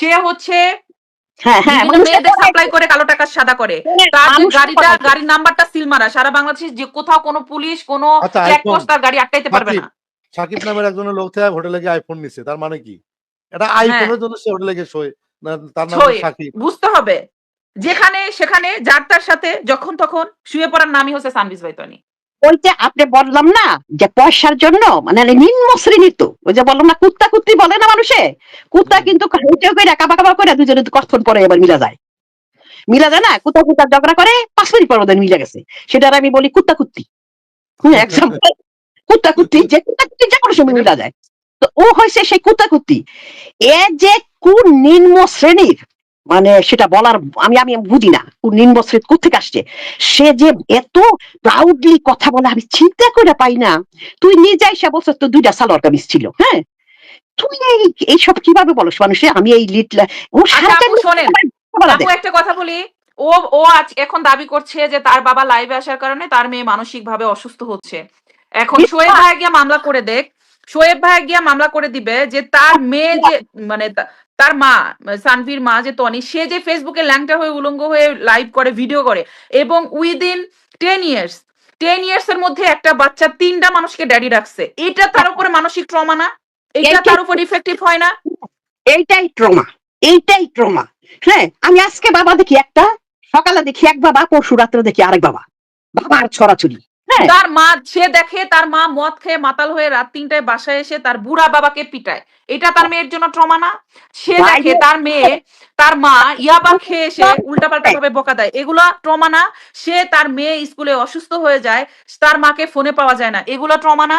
সে হচ্ছে হ্যাঁ হ্যাঁ বিভিন্ন মানুষের মেয়েদের সাপ্লাই করে কালো টাকা সাদা করে। তার গাড়িটা গাড়ির নাম্বারটা সিল মারা। সারা বাংলাদেশে যে কোথাও কোনো পুলিশ কোনো আচ্ছা, চেকপোস্ট তার গাড়ি আটকাইতে পারবে না। সাকিব নামের একজনের লোক থেকে হোটেলে গিয়ে আইফোন নিচ্ছে তার মানে কি? এটা হ্যাঁ। আইফোনের জন্য সে হোটেলে গিয়ে শোয় তার নাম সাকিব। বুঝতে হবে। যেখানে সেখানে যার তার সাথে যখন তখন শুয়ে পড়ার নামই হচ্ছে সানবিজ বাইতনি ওইটা আপনি বললাম না যে পয়সার জন্য মানে নিম্ন শ্রেণি তো ওই যে বললাম না কুত্তা কুত্তি বলে না মানুষে? কুত্তা। কিন্তু করে কাবা কাবা করে দুজনে কথন পরে এবার মিলা যায়। মিলা যায় না কুত্তা কুত্তা ঝগড়া করে পাঁচ মিনিট পর ওদের মিলে গেছে। সেটার আমি বলি কুত্তা কুত্তি। এক্সাম্পল কুত্তা কুত্তি যে কুত্তা কুত্তি যে কোনো সময় মিলা যায়। তো ও হয়েছে সেই কুত্তা কুত্তি। এ যে কোন নিম্ন শ্রেণির মানে সেটা বলার আমি আমি বুঝি না। কোন নিম্ন শ্রেণি কোথেকে আসছে? সে যে এত প্রাউডলি কথা বলে আমি চিন্তা করে পাই না। তুই নিজে এসে বলছিস তো দুইটা সালোয়ার কামিজ ছিল হ্যাঁ? তুই এই এইসব কীভাবে বলস মানুষে? আমি এই লিটলা ও আচ্ছা বলা। একটা কথা বলি। ও ও আজ এখন দাবি করছে যে তার বাবা লাইভে আসার কারণে তার মেয়ে মানসিক ভাবে অসুস্থ হচ্ছে। এখন। শোয়েব ভাই গিয়া মামলা করে দেখ। শোয়েব ভাই গিয়া মামলা করে দিবে যে তার মেয়ে যে মানে তার মা সানভির মা যে তনি সে যে ফেসবুকে ল্যাংটা হয়ে উলঙ্গ হয়ে লাইভ করে ভিডিও করে এবং within ten years ten years এর মধ্যে একটা বাচ্চা তিনটা মানুষকে ড্যাডি রাখছে। এটা তার উপরে মানসিক ট্রমা না? এটা এইটা- তার উপর ইফেক্টিভ হয় না? এইটাই ট্রমা এইটাই ট্রমা হ্যাঁ আমি আজকে বাবা দেখি একটা সকালে দেখি এক বাবা পরশু রাত্রে দেখি আরেক বাবা। বাবার ছড়াছড়ি। তার মা সে দেখে তার মা মদ খেয়ে মাতাল হয়ে রাত তিনটায় বাসায় এসে তার বুড়া বাবাকে পিটায়। এটা তার মেয়ের জন্য ট্রমা না। সে দেখে তার মেয়ে তার মা ইয়াবা খেয়ে এসে উল্টাপাল্টা ভাবে বকা দেয়। এগুলা ট্রমা না। সে তার মেয়ে স্কুলে অসুস্থ হয়ে যায় তার মাকে ফোনে পাওয়া যায় না। এগুলা ট্রমা না?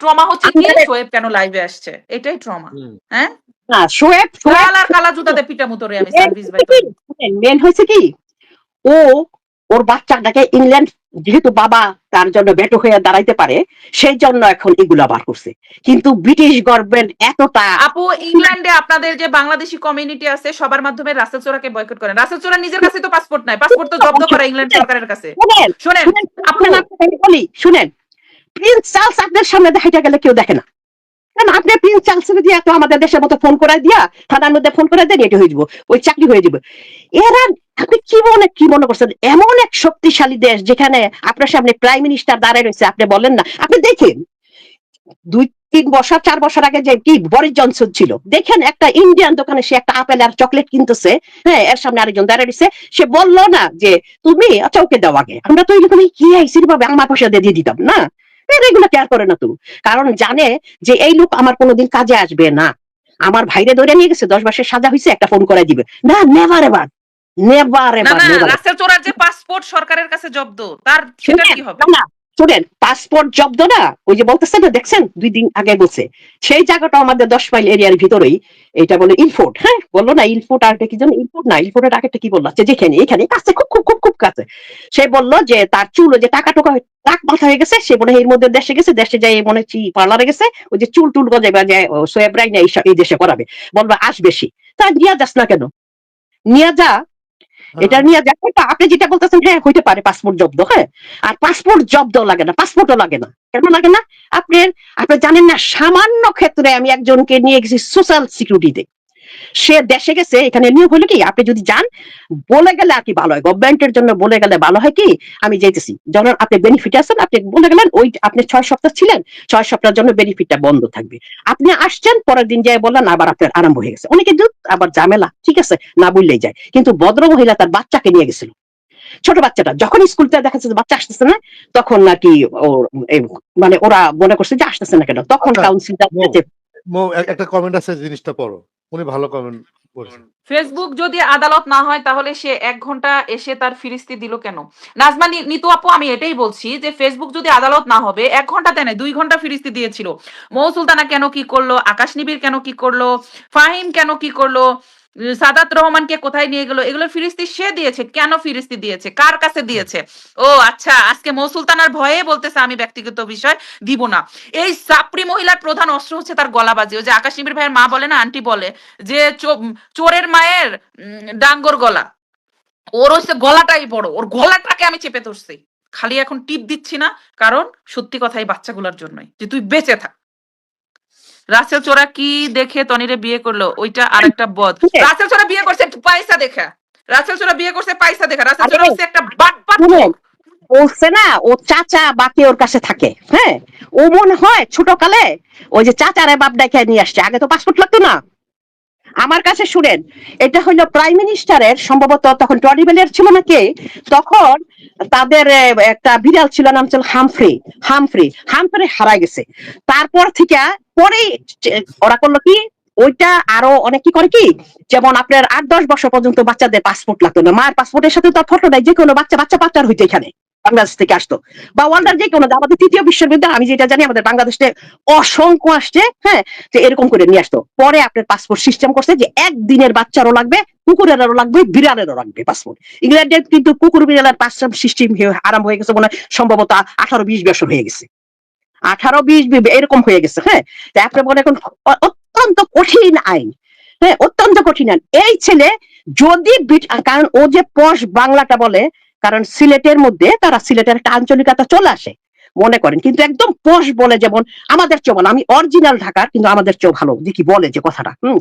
ট্রমা হচ্ছে কি? শোয়েব কেন লাইভে আসছে? এটাই ট্রমা। হ্যাঁ? না শোয়েব শোয়েব আর কালা জুতাতে পিটা মুতরে আমি সার্ভিস ভাই মেন হয়েছে কি? ও ওর বাচ্চাটাকে ইংল্যান্ড যেহেতু বাবা তার জন্য বেটো হয়ে দাঁড়াইতে পারে সেই জন্য এখন এগুলা বার করছে। কিন্তু ব্রিটিশ গভর্নমেন্ট এতটা আপু ইংল্যান্ডে আপনাদের যে বাংলাদেশি কমিউনিটি আছে সবার মাধ্যমে রাসেল চোরাকে বয়কট করেন। রাসেল চোরা নিজের কাছে তো পাসপোর্ট নাই। পাসপোর্ট তো জব্দ করা ইংল্যান্ড সরকারের কাছে। শুনেন শুনেন। আপনারা আপনার বলি শুনেন। প্রিন্স চার্লস আপনার সামনে দেখাইতে গেলে কেউ দেখে না। আপনি আমাদের দেশের মতো ফোন দিয়া, থানার মধ্যে ফোন করে দেন, এটা হয়ে যাব। ওই চাকরি হয়ে যাবে। এরা, আপনি কি মনে কি মনে করছেন? এমন এক শক্তিশালী দেশ যেখানে আপনার সামনে প্রাইম মিনিস্টার দাঁড়ায় রয়েছে, আপনি বলেন না। আপনি দেখেন, দুই, তিন বছর, চার বছর আগে যে কি বরিস জনসন ছিল, দেখেন একটা ইন্ডিয়ান দোকানে সে একটা আপেল আর চকলেট কিনতেছে হ্যাঁ এর সামনে আরেকজন দাঁড়ায় রয়েছে, সে বলল না যে, তুমি আচ্ছা ওকে দাও আগে। আমরা তো এরকম কি আইসির ভাবে আমার পয়সা দিয়ে দিতাম, না? এগুলো কেয়ার করে না তুমি। কারণ জানে যে এই লোক আমার কোনোদিন কাজে আসবে না। আমার ভাইরে ধরে নিয়ে গেছে দশ বছর সাজা হয়েছে একটা ফোন করে দিবে। না নেভার এবার নেভার এবার রাসেল চোরার যে পাসপোর্ট সরকারের কাছে জব্দ তার সেটা কি হবে? না। শুনেন পাসপোর্ট জব্দ না? ওই যে বলতেছে না, দেখছেন? দুই দিন আগে বলছে। সেই জায়গাটা আমাদের দশ মাইল এরিয়ার ভিতরেই, এটা বলে ইনফোর্ট হ্যাঁ বলল না ইনফোর্ট আর কি যেন? ইনফোর্ট না ইনফোর্টের আগেটা কি বলল? আচ্ছা যেখানে, এখানে কাছে, খুব খুব খুব খুব কাছে। সে বলল যে, তার চুল যে টাকা টোকা টাক মাথা হয়ে গেছে, সে মনে এর মধ্যে দেশে গেছে, দেশে যাই মনে হচ্ছে পার্লারে গেছে, ওই যে চুল টুল গজাবে যে সোয়েব রাই না এই দেশে করাবে। বলবে আস বেশি। তা নিয়ে যাস না কেন? নিয়ে যা এটা নিয়ে দেখেন তো আপনি যেটা বলতেছেন হ্যাঁ হইতে পারে পাসপোর্ট জব্দ হ্যাঁ? আর পাসপোর্ট জব্দ লাগে না পাসপোর্টও লাগে না। কেন লাগে না? আপনার আপনি জানেন না সামান্য ক্ষেত্রে আমি একজনকে নিয়ে গেছি সোশ্যাল সিকিউরিটিতে সে দেশে গেছে এখানে নিয়োগ হলো কি? আপনি যদি যান বলে গেলে আর কি ভালো হয়। গভর্নমেন্টের জন্য বলে গেলে ভালো হয় কি? আমি যেতেছি যখন আপনি বেনিফিট আছেন আপনি বলে গেলেন ওই আপনি ছয় সপ্তাহ ছিলেন ছয় সপ্তাহের জন্য বেনিফিটটা বন্ধ থাকবে। আপনি আসছেন পরের দিন যায় বললেন আবার আপনার আরম্ভ হয়ে গেছে। অনেকে দূর আবার ঝামেলা ঠিক আছে? না বললেই যায়। কিন্তু ভদ্র মহিলা তার বাচ্চাকে নিয়ে গেছিল। ছোট বাচ্চাটা যখন স্কুলটা দেখা যাচ্ছে বাচ্চা আসতেছে না তখন নাকি মানে ওরা মনে করছে যে আসতেছে না কেন? তখন আচ্ছা, কাউন্সিলটা এ- একটা কমেন্ট আছে জিনিসটা পড়ো। উনি ভালো কমেন্ট ফেসবুক যদি আদালত না হয়, তাহলে সে এক ঘণ্টা এসে তার ফিরিস্তি দিল কেন? নাজমা নিতু আপু, আমি এটাই বলছি যে ফেসবুক যদি আদালত না হবে, এক ঘণ্টা তেনে দুই ঘণ্টা ফিরিস্তি দিয়েছিল। মৌ সুলতানা কেন কি করল? আকাশ নিবির কেন কি করল? ফাহিম কেন কি করল? সাদাত রহমানকে কোথায় নিয়ে গেল? এগুলো ফিরিস্তি সে দিয়েছে। কেন ফিরিস্তি দিয়েছে? কার কাছে দিয়েছে? ও আচ্ছা আজকে মৌ সুলতানার ভয়ে বলতেছে, আমি ব্যক্তিগত বিষয় দিব না। এই সাপড়ি মহিলার প্রধান অস্ত্র হচ্ছে তার গলাবাজি। ওই যে আকাশ নিবির ভাইয়ের মা বলে না, আন্টি বলে, যে চোরের মায়ের ডাঙ্গর গলা। ওর হচ্ছে গলাটাই বড়। ওর গলাটাকে আমি চেপে ধরছি। খালি এখন টিপ দিচ্ছি না, কারণ সত্যি কথাই বাচ্চাগুলোর জন্যই, যে তুই বেঁচে থাক। রাসেল চোরা কি দেখে তনিরে বিয়ে করল? ওইটা আরেকটা বদ। শুনে। রাসেল চোরা বিয়ে করছে পয়সা দেখা। রাসেল চোরা বিয়ে করছে পয়সা দেখা। রাসেল চোরা হচ্ছে একটা বাটপাট শুনেন, বলছে না ও চাচা বাকি ওর কাছে থাকে হ্যাঁ? ও মনে হয় ছোট কালে ওই যে চাচারে বাপ ডাকে নিয়ে আসছে। আগে তো পাসপোর্ট লাগতো না। আমার কাছে শুনেন এটা হলো প্রাইম মিনিস্টারের সম্ভবত তখন টনি টরিবেলের ছিল না কে তখন তাদের একটা বিড়াল ছিল নাম ছিল হামফ্রি। হামফ্রি হামফ্রি হারা গেছে। তারপর থেকে পরেই চে- ওরা করল কি, ওইটা আরও অনেক কি করে কি, যেমন আপনার আট, দশ বছর পর্যন্ত বাচ্চাদের পাসপোর্ট লাগতো না। মায়ের পাসপোর্টের সাথে তো ফটো দেয় যে কোনো বাচ্চা বাচ্চা পাচার হইতো এখানে, বাংলাদেশ থেকে আসতো। বা ওয়ার্ল্ডের যে কোনো, আমাদের তৃতীয় বিশ্ববিদ্যালয় আমি যেটা জানি, আমাদের বাংলাদেশে অসংখ্য আসছে হ্যাঁ যে এরকম করে নিয়ে আসতো। পরে আপনার পাসপোর্ট সিস্টেম করছে যে একদিনের বাচ্চারও লাগবে, কুকুরেরও লাগবে, বিড়ালেরও লাগবে পাসপোর্ট ইংল্যান্ডে কিন্তু কুকুর বিড়ালের পাসপোর্ট সিস্টেম আরম্ভ হয়ে গেছে মনে সম্ভবত আঠারো, বিশ বছর হয়ে গেছে। আঠারো, বিশ এরকম হয়ে গেছে হ্যাঁ? আপনি মনে এখন অত্যন্ত কঠিন আইন হ্যাঁ? অত্যন্ত কঠিন আইন। এই ছেলে যদি কারণ ও যে পশ বাংলাটা বলে, কারণ সিলেটের মধ্যে তারা সিলেটের একটা আঞ্চলিকতা চলে আসে, মনে করেন। কিন্তু একদম পোষ বলে যেমন আমাদের চেয়ে ভালো, আমি অরিজিনাল ঢাকার কিন্তু আমাদের চেয়ে ভালো কি বলে যে কথাটা, হম?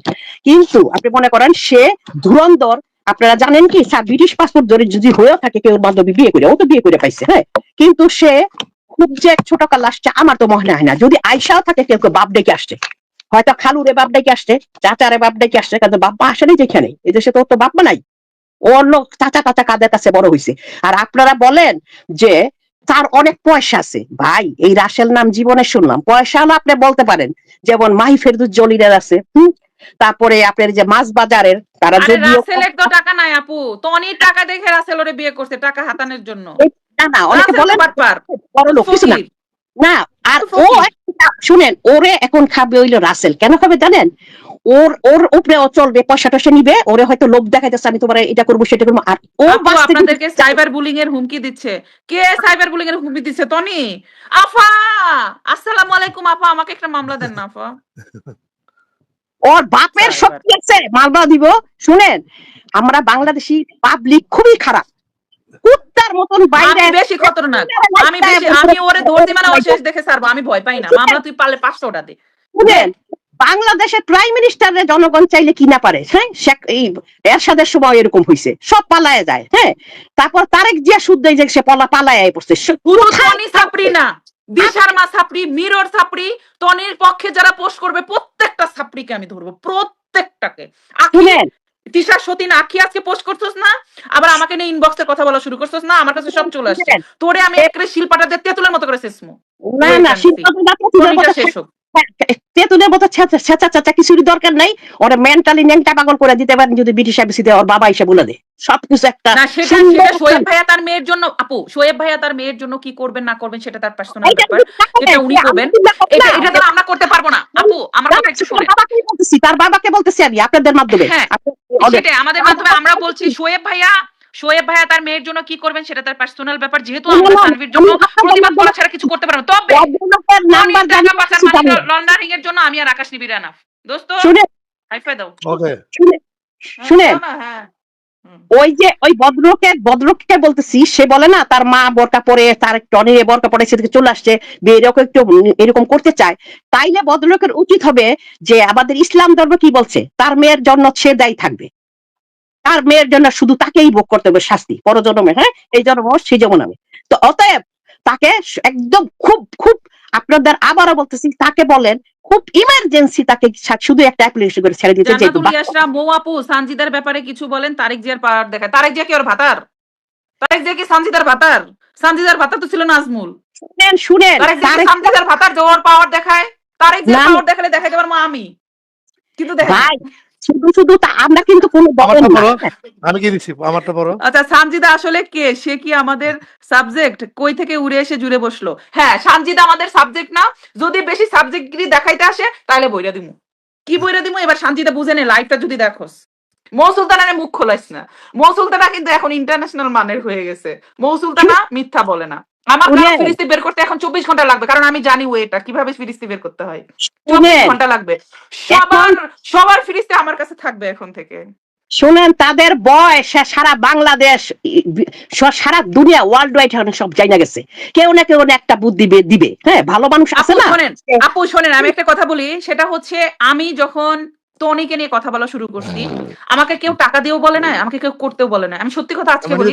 কিন্তু আপনি মনে করেন, সে ধুরন্ধর, আপনারা জানেন কি ব্রিটিশ পাসপোর্ট ধরে যদি হয়েও থাকে, কেউ বান্ধবী বিয়ে করে, ও তো বিয়ে করে পাইছে হ্যাঁ? কিন্তু সে খুব যে ছোট কাল আসছে আমার তো মনে হয় না। যদি আয়সাও থাকে কেউ কেউ বাপ ডেকে আসছে। হয়তো খালুরে বাপ ডেকে আসছে চাচারে বাপ ডেকে আসছে কিন্তু বাপ্পা আসে নাই যেখানে। এদেশে তো ওর তো বাপ্পা নাই। ওর লোক চাচা টাচা কাদের কাছে বড় হয়েছে আর আপনারা বলেন যে তার অনেক পয়সা আছে। ভাই এই রাসেল নাম জীবনে শুনলাম। পয়সা হলো আপনি বলতে পারেন যেমন মাহি ফেরদুস জলিরের আছে হুম? তারপরে আপনার যে মাছ বাজারের তারা আরে যদিও রাসেলের তো টাকা নাই আপু। টনির টাকা দেখে রাসেল ওরে বিয়ে করছে টাকা হাতানোর জন্য। না না অনেকে বলেন বড় লোক কিছু না। না আর ও শুনেন ওরে এখন খাবে হইল রাসেল। কেন খাবে জানেন? ওর ওর উপরে ও চলবে পয়সা টয়সা নিবে ওরে হয়তো লোভ দেখাইতেছে আমি তোমার এটা করব সেটা করব। আর ও আপনাদেরকে সাইবার বুলিং এর হুমকি দিচ্ছে। কে সাইবার বুলিং এর হুমকি দিচ্ছে? টনি? আফা! আসসালামু আলাইকুম আপা আমাকে একটা মামলা দেন না আফা। ওর বাপের শক্তি আছে মালবা দিব। শুনেন আমরা বাংলাদেশি পাবলিক খুবই খারাপ। কুত্তার মতন বাইরে বেশি খতরনাক। আমি বেশি আমি ওরে মানে শেষ দেখে আমি ভয় পাই না। মামলা তুই পারলে দে। বাংলাদেশের প্রাইম মিনিস্টারের জনগণ চাইলে কি না পারে হ্যাঁ? এই এরশাদের সময় এরকম হয়েছে সব পালায় যায় হ্যাঁ? তারপর তারেক জিয়া শুদ্ধ যে সে পলা পালায় পড়ছে। সে- পুরো কোথায়- টনি ছাপড়ি না। দিশারমা ছাপড়ি মিরর ছাপড়ি টনির পক্ষে যারা পোস্ট করবে প্রত্যেকটা ছাপড়িকে আমি ধরবো। প্রত্যেকটাকে। তিশা সতীন আখি আজকে পোস্ট করছস না? আবার আমাকে নিয়ে ইনবক্সে কথা বলা শুরু করছস না? আমার কাছে সব চলে আসছে। তোরে আমি একরে শিল্পটা দেখতে তেঁতুলের মতো করে শেষমু না না. সিদ্ধান্ত না তেঁতুলের ছেঁচা কিছুরই দরকার নাই। ওরা মেন্টালি ন্যাংটা পাগল করে দিতে পারেন যদি ব্রিটিশ ওর বাবা এসে বলে দেয়। সবকিছু একটা শোয়েব ভাইয়া তার মেয়ের জন্য আপু শোয়েব ভাইয়া তার মেয়ের জন্য কি করবেন না করবেন সেটা তার পার্সোনাল ব্যাপার। এটা উনি করবেন। এটা এটা তো আমরা করতে পারব না। আপু আমার কথা একটু শুনে তার বাবাকে বলতেছি আমি আপনাদের মাধ্যমে। হ্যাঁ, আমাদের মাধ্যমে আমরা বলছি শোয়েব ভাইয়া শোয়েব ভাইয়া তার মেয়ের জন্য কি করবেন সেটা তার পার্সোনাল ব্যাপার। যেহেতু আমরা সানভির জন্য প্রতিবাদ করা ছাড়া কিছু করতে পারব না। তবে জানি মানি না। লন্ডারিং এর জন্য আমি আর আকাশ নিবির এনাফ দোস্ত শুনে। হাইফাই দাও। ওকে শুনে। হ্যাঁ, হ্যাঁ। ওই যে ওই ভদ্রলোকে ভদ্রলোককে বলতেছি সে বলে না তার মা বরকা পরে তার টনে বরকা পরে সেদিকে চলে আসছে বে এরকম একটু এরকম করতে চায়। তাইলে ভদ্রলোকের উচিত হবে যে আমাদের ইসলাম ধর্ম কি বলছে? তার মেয়ের জন্য সে দায়ী থাকবে। তার মেয়ের জন্য শুধু তাকেই ভোগ করতে হবে শাস্তি পরজন্মে হ্যাঁ? এই জন্ম সেই যেমন আমি তো অতএব তাকে একদম খুব খুব আপনাদের আবারও বলতেছি তাকে বলেন খুব ইমার্জেন্সি তাকে শুধু একটা অ্যাপ্লিকেশন করে ছেড়ে দিতে মৌ আপু সানজিদার ব্যাপারে কিছু বলেন তারেক জিয়ার পাওয়ার দেখায়। তারেক জিয়া কি ওর ভাতার? তারেক জিয়া কি সানজিদার ভাতার? সানজিদার ভাতার তো ছিল নাজমুল। শুনেন শুনেন সানজিদার ভাতার যে ওর পাওয়ার দেখায়? তারেক জিয়ার। পাওয়ার দেখালে দেখাইতে পারব আমি। কিন্তু ভাই শুধু শুধু তা আমরা কিন্তু কোনো আমি কি দিচ্ছি আমারটা পড়ো। আচ্ছা সানজিদা আসলে কে? সে কি আমাদের সাবজেক্ট কই থেকে উড়ে এসে জুড়ে বসল? হ্যাঁ সানজিদা আমাদের সাবজেক্ট না। যদি বেশি সাবজেক্ট গিরি দেখাইতে আসে তাহলে বইরা দিমু। কি বইরা দিমু? এবার সানজিদা বুঝে নে লাইভটা যদি দেখোস। মৌসুলতানা মুখ খোলাইস না। মৌসুলতানা কিন্তু এখন ইন্টারন্যাশনাল মানের হয়ে গেছে। মৌসুলতানা মিথ্যা বলে না। আমার। ফিরিস্তি বের করতে এখন চব্বিশ ঘণ্টা লাগবে কারণ আমি জানি ওয়েটা কীভাবে ফিরিস্তি বের করতে হয়। চব্বিশ ঘণ্টা লাগবে। সবার সবার ফিরিস্তি আমার কাছে থাকবে এখন থেকে। শুনেন তাদের বয়স সারা বাংলাদেশ সারা দুনিয়া ওয়ার্ল্ড ওয়াইড সব জায়গা গেছে। কেউ না কেউ না একটা বুদ্ধি দিবে। হ্যাঁ ভালো মানুষ আছে না? শোনেন আপু শোনেন আমি একটা কথা বলি সেটা হচ্ছে আমি যখন টনিকে নিয়ে কথা বলা শুরু করছি আমাকে কেউ টাকা দিয়েও বলে না আমাকে কেউ করতেও বলে না আমি সত্যি কথা আজকে বলি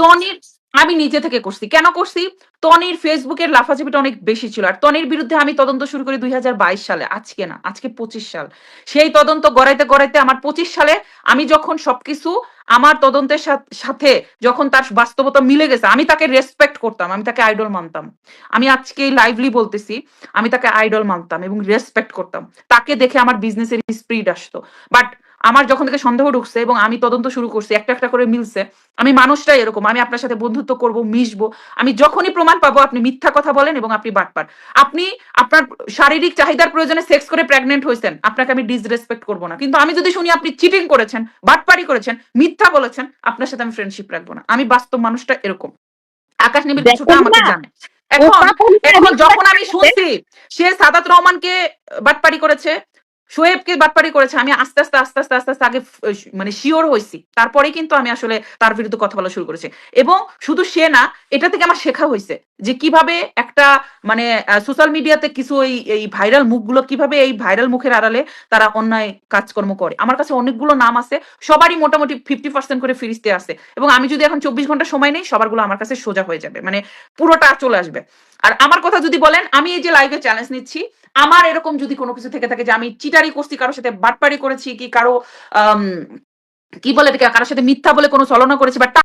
টনির আমি নিজে থেকে করছি। কেন করছি? টনির ফেসবুকের লাফাঝাপিটা অনেক বেশি ছিল। আর টনির বিরুদ্ধে আমি তদন্ত শুরু করি দুই হাজার বাইশ সালে, আজকে না, আজকে পঁচিশ সাল। সেই তদন্ত গড়াইতে গড়াইতে আমার পঁচিশ সালে আমি যখন সবকিছু আমার তদন্তের সাথ- যখন তার বাস্তবতা মিলে গেছে, আমি তাকে রেসপেক্ট করতাম, আমি তাকে আইডল মানতাম। আমি আজকে লাইভলি বলতেছি, আমি তাকে আইডল মানতাম এবং রেসপেক্ট করতাম। তাকে দেখে আমার বিজনেসের স্পিড আসতো। বাট আমার যখন থেকে সন্দেহ ঢুকছে এবং আমি তদন্ত শুরু করছি একটা একটা করে মিলছে আমি মানুষটাই এরকম আমি আপনার সাথে বন্ধুত্ব করব মিশবো আমি যখনই প্রমাণ পাবো আপনি মিথ্যা কথা বলেন এবং আপনি বাটপার আপনি আপনার শারীরিক চাহিদার প্রয়োজনে সেক্স করে প্রেগনেন্ট হয়েছেন আপনাকে আমি ডিসরেসপেক্ট করব না। কিন্তু আমি যদি শুনি আপনি চিটিং করেছেন বাটপারি করেছেন মিথ্যা বলেছেন আপনার সাথে আমি ফ্রেন্ডশিপ রাখব না। আমি বাস্তব মানুষটা এরকম। আকাশ দেখেন কিছুটা আমাকে জানে। এখন এখন যখন আমি শুনছি সে সাদাত রহমানকে বাটপারি করেছে শোয়েবকে বাটপারি করেছে, আমি আস্তে আস্তে আস্তে আস্তে আস্তে আস্তে আগে মানে শিওর হয়েছি। তারপরে কিন্তু আমি আসলে তার বিরুদ্ধে কথা বলা শুরু করেছি। এবং শুধু সে না, এটা থেকে আমার শেখা হয়েছে যে কীভাবে একটা মানে সোশ্যাল মিডিয়াতে কিছু এই এই ভাইরাল মুখগুলো কীভাবে এই ভাইরাল মুখের আড়ালে তারা অন্যায় কাজকর্ম করে। আমার কাছে অনেকগুলো নাম আছে, সবারই মোটামুটি ফিফটি পার্সেন্ট করে ফিরিস্তে আছে। এবং আমি যদি এখন চব্বিশ ঘণ্টা সময় নেই, সবারগুলো আমার কাছে সোজা হয়ে যাবে। মানে পুরোটা চলে আসবে। আর আমার কথা যদি বলেন, আমি এই যে লাইভে চ্যালেঞ্জ নিচ্ছি, আমার এরকম যদি কোনো কিছু থেকে থাকে যে আমি চিটারি করছি, কারোর সাথে বাটপাড়ি করেছি, কি কারও কি বলে কারোর সাথে মিথ্যা বলে কোনো চলনা করেছি, বা